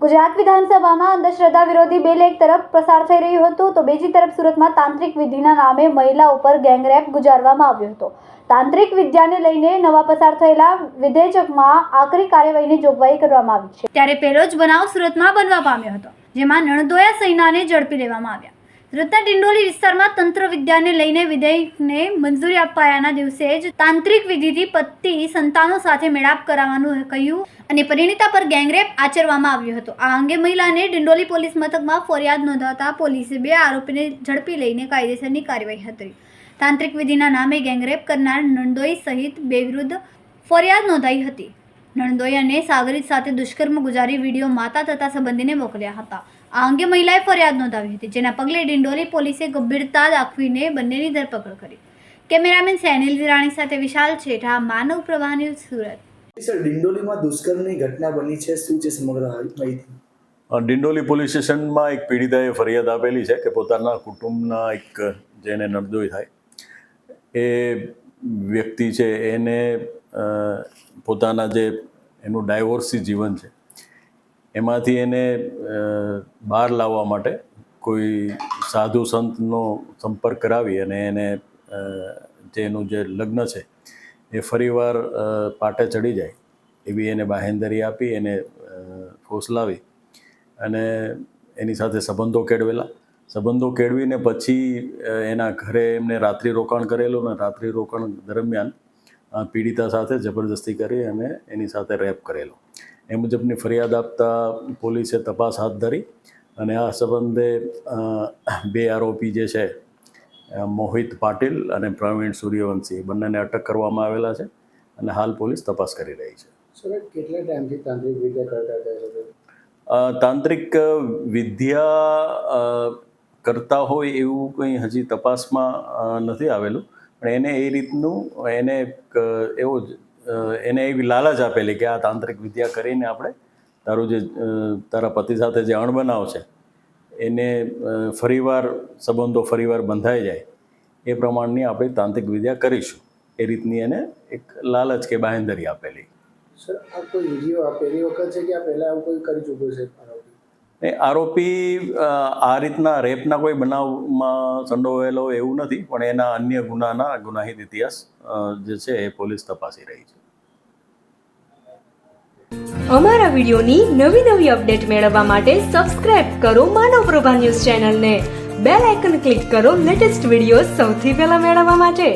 ગુજરાત વિધાનસભામાં અંધશ્રદ્ધા વિરોધી બિલ એક તરફ પસાર થઈ રહ્યું હતું તો બીજી તરફ સુરતમાં તાંત્રિક વિધિના નામે મહિલા ઉપર ગેંગરેપ ગુજારવામાં આવ્યો હતો. તાંત્રિક વિદ્યાને લઈને નવા પસાર થયેલા વિધેયકમાં આકરી કાર્યવાહીની જોગવાઈ કરવામાં આવી છે. ત્યારે પહેલો જ બનાવ સુરતમાં બનવા પામ્યો હતો, જેમાં નણદોયા સૈનાને ઝડપી લેવામાં આવ્યા. સુરતના ડિંડોલી વિસ્તારમાં તંત્ર વિદ્યાને લઈને વિધેયકને મંજૂરી અપાયાના દિવસે જ તાંત્રિક વિધિથી પતિ સંતાનો સાથે મેળાપ કરાવવાનું કહ્યું અને પરિણીતા પર ગેંગરેપ આચરવામાં આવ્યો હતો. આ અંગે મહિલાને ડિંડોલી પોલીસ મથકમાં ફરિયાદ નોંધાવતા પોલીસે બે આરોપીને ઝડપી લઈને કાયદેસરની કાર્યવાહી હતી તાંત્રિક વિધિના નામે ગેંગરેપ કરનાર નંદોઈ સહિત બે વિરુદ્ધ ફરિયાદ નોંધાઈ હતી. નણદોઈ અને સાગરીત સાથે દુષ્કર્મ ગુજારી વીડિયો માતા તથા સંબંધીને મોકલ્યા હતા. આ અંગે મહિલાએ ફરિયાદ નોંધાવી હતી જેના પગલે ડિંડોલી પોલીસે ગંભીરતા દાખવીને બંનેની ધરપકડ કરી. કેમેરામેન સેનિલ વિરાણી સાથે વિશાલ છેઠા માનવ પ્રવાહ ન્યૂઝ સુરત. સર ડિંડોલીમાં દુષ્કર્મની ઘટના બની છે શું છે સમગ્ર માહિતી? ડિંડોલી પોલીસ સ્ટેશનમાં એક પીડિતાએ ફરિયાદ આપેલી છે કે પોતાના કુટુંબના એક જેને નરદોઈ થાય એ વ્યક્તિ છે એને પોતાના જે એનું ડાયવોર્સી જીવન છે એમાંથી એને બહાર લાવવા માટે કોઈ સાધુ સંતનો સંપર્ક કરાવી અને એને તેનું જે લગ્ન છે, એ ફરીવાર પાટે ચડી જાય. એવી એને બાહેંધરી આપી, એને ફોસલાવી અને એની સાથે સંબંધો કેળવેલા. સંબંધો કેળવીને પછી એના ઘરે એમને રાત્રિ રોકાણ કરેલું અને રાત્રિ રોકાણ દરમિયાન પીડિતા સાથે જબરદસ્તી કરી અને એની સાથે રેપ કરેલો. એ મુજબની ફરિયાદ આપતા પોલીસે તપાસ હાથ ધરી અને આ સંબંધે બે આરોપી જે છે મોહિત પાટીલ અને પ્રવીણ સૂર્યવંશી બંનેને અટક કરવામાં આવેલા છે અને હાલ પોલીસ તપાસ કરી રહી છે. કેટલા ટાઈમથી તાંત્રિક વિદ્યા કરતા તાંત્રિક વિદ્યા હોય એવું કંઈ હજી તપાસમાં નથી આવેલું. પણ એને એ રીતનું એને એવો જ એને એવી લાલચ આપેલી કે આ તાંત્રિક વિદ્યા કરીને આપણે તારું જે તારા પતિ સાથે જે અણબનાવ છે, એને ફરીવાર સંબંધો ફરીવાર બંધાઈ જાય, એ પ્રમાણની આપણે તાંત્રિક વિદ્યા કરીશું એ રીતની એને એક લાલચ કે બાહેંધરી આપેલી સર, આ કોઈ વીડિયો આ પહેલી વખત છે કે આ પહેલાં આવું કોઈ કરી ચૂક્યું છે? એ આરોપી આ રીતના રેપના કોઈ બનાવમાં સંડોવાયેલો એવું નથી, પણ એના અન્ય ગુનાના, ગુનાહિત ઇતિહાસ જે છે એ પોલીસ તપાસી રહી છે. અમારા વિડિયોની નવી નવી અપડેટ મેળવવા માટે સબસ્ક્રાઇબ કરો માનવ પ્રભા ન્યૂઝ ચેનલને. બેલ આઇકન ક્લિક કરો લેટેસ્ટ વીડિયો સૌથી પહેલા મેળવવા માટે.